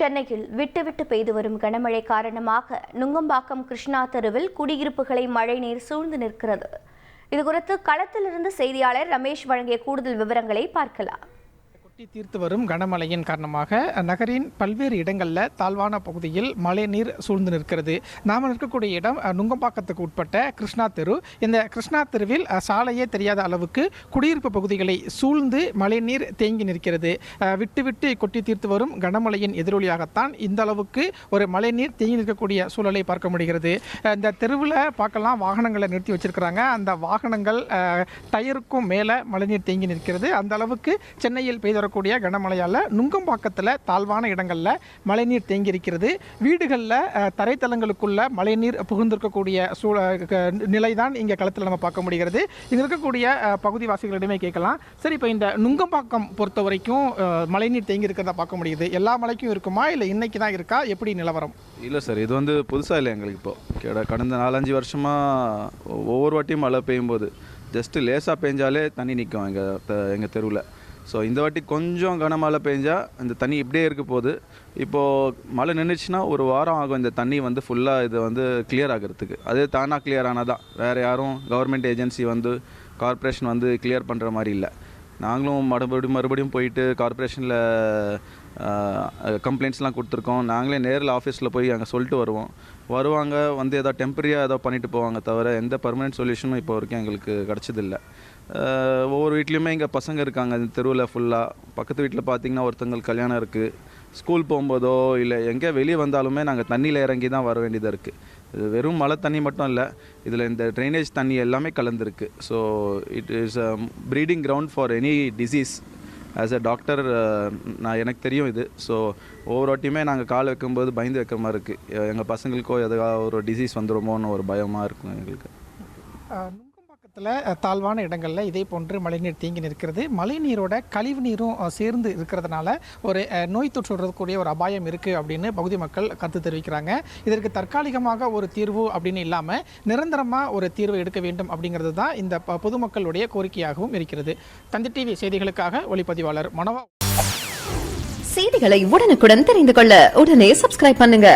சென்னையில் விட்டுவிட்டு பெய்து வரும் கனமழை காரணமாக நுங்கம்பாக்கம் கிருஷ்ணா தெருவில் குடியிருப்புகளை மழைநீர் சூழ்ந்து நிற்கிறது. இதுகுறித்து களத்திலிருந்து செய்தியாளர் ரமேஷ் வழங்கிய கூடுதல் விவரங்களை பார்க்கலாம். கொட்டி தீர்த்து வரும் கனமழையின் காரணமாக நகரின் பல்வேறு இடங்களில் தாழ்வான பகுதியில் மழைநீர் சூழ்ந்து நிற்கிறது. நாம் இருக்கக்கூடிய இடம் நுங்கம்பாக்கத்துக்கு உட்பட்ட கிருஷ்ணா தெரு. இந்த கிருஷ்ணா தெருவில் சாலையே தெரியாத அளவுக்கு குடியிருப்பு பகுதிகளை சூழ்ந்து மழைநீர் தேங்கி நிற்கிறது. விட்டு விட்டு கொட்டி தீர்த்து வரும் கனமழையின் எதிரொலியாகத்தான் இந்த அளவுக்கு ஒரு மழைநீர் தேங்கி நிற்கக்கூடிய சூழலை பார்க்க முடிகிறது. இந்த தெருவில் பார்க்கலாம் வாகனங்களை நிறுத்தி வச்சிருக்கிறாங்க. அந்த வாகனங்கள் டயருக்கும் மேலே மழைநீர் தேங்கி நிற்கிறது. அந்த அளவுக்கு சென்னையில் பெய்த வரக்கூடிய கனமழையால் நுங்கம்பாக்கத்தில் தாழ்வான இடங்களில் மழைநீர் தேங்கி இருக்கிறது வீடுகளில் அஹ், தரைத்தளங்களுக்குள்ள மழைநீர் புகுந்திருக்கக்கூடிய சூழ நிலை தான் இங்கே களத்தில் நம்ம பார்க்க முடிகிறது. இங்கே இருக்கக்கூடிய பகுதிவாசிகளிடமே கேட்கலாம். சரி இப்போ இந்த நுங்கம்பாக்கம் பொறுத்த வரைக்கும் மழைநீர் தேங்கி இருக்கிறத பார்க்க முடியுது. எல்லா மழைக்கும் இருக்குமா? இல்லை இன்னைக்கு தான் இருக்கா? எப்படி நிலவரம்? இல்லை சார் இது வந்து புதுசாக இல்லை எங்களுக்கு இப்போ. கிட- கடந்த நாலஞ்சு வருஷமாக ஒவ்வொரு வாட்டியும் மழை பெய்யும் போது ஜஸ்ட்டு லேசாக பெஞ்சாலே தண்ணி நிற்கும் எங்கள் எங்கள் தெருவில். ஸோ இந்த வாட்டி கொஞ்சம் கனமழை பெஞ்சால் இந்த தண்ணி இப்படியே இருக்க போகுது. இப்போது மழை நின்றுச்சுன்னா ஒரு வாரம் ஆகும் இந்த தண்ணி வந்து ஃபுல்லாக இது வந்து கிளியர் ஆகிறதுக்கு. அதே தானாக கிளியர் ஆனால் தான் வேறு யாரும் கவர்மெண்ட் ஏஜென்சி வந்து கார்ப்பரேஷன் வந்து கிளியர் பண்ணுற மாதிரி இல்லை. நாங்களும் மறுபடியும் மறுபடியும் போயிட்டு கார்ப்பரேஷனில் கம்ப்ளைண்ட்ஸ்லாம் கொடுத்துருக்கோம். நாங்களே நேரில் ஆஃபீஸில் போய் அங்கே சொல்லிட்டு வருவோம். வருவாங்க வந்து ஏதோ டெம்பரரியாக ஏதோ பண்ணிட்டு போவாங்க தவிர எந்த பர்மனெண்ட் சொல்யூஷனும் இப்போ வரைக்கும் எங்களுக்கு கிடச்சதில்லை. ஒவ்வொரு வீட்லேயுமே இங்கே பசங்க இருக்காங்க. இந்த தெருவில் ஃபுல்லாக பக்கத்து வீட்டில் பார்த்தீங்கன்னா ஒருத்தங்களுக்கு கல்யாணம் இருக்குது ஸ்கூல் போகும்போதோ இல்லை எங்கே வெளியே வந்தாலுமே நாங்கள் தண்ணியில் இறங்கி தான் வர வேண்டியதாக இருக்குது இது வெறும் மழை தண்ணி மட்டும் இல்லை இதில் இந்த ட்ரைனேஜ் தண்ணி எல்லாமே கலந்துருக்கு. So it is a breeding ground for any disease as a doctor நான் எனக்கு தெரியும் இது. ஸோ ஒவ்வொரு வாட்டியுமே நாங்கள் கால் வைக்கும்போது பயந்து வைக்கிற மாதிரி இருக்குது எங்கள் பசங்களுக்கோ எதாவது ஒரு டிசீஸ் வந்துடுமோன்னு ஒரு பயமாக இருக்கும் எங்களுக்கு. மாவட்டத்தில் தாழ்வான இடங்களில் இதே போன்று மழைநீர் தேங்கி நிற்கிறது. மழைநீரோட கழிவு நீரும் சேர்ந்து இருக்கிறதுனால ஒரு நோய் தொற்று வரக்கூடிய ஒரு அபாயம் இருக்குது அப்படின்னு பகுதி மக்கள் கருத்து தெரிவிக்கிறாங்க. இதற்கு தற்காலிகமாக ஒரு தீர்வு அப்படின்னு இல்லாமல் நிரந்தரமாக ஒரு தீர்வு எடுக்க வேண்டும் அப்படிங்கிறது தான் இந்த பொதுமக்களுடைய கோரிக்கையாகவும் இருக்கிறது. தந்தி டிவி செய்திகளுக்காக ஒளிப்பதிவாளர் மனோவா. செய்திகளை உடனுக்குடன் தெரிந்து கொள்ள உடனே சப்ஸ்கிரைப் பண்ணுங்க.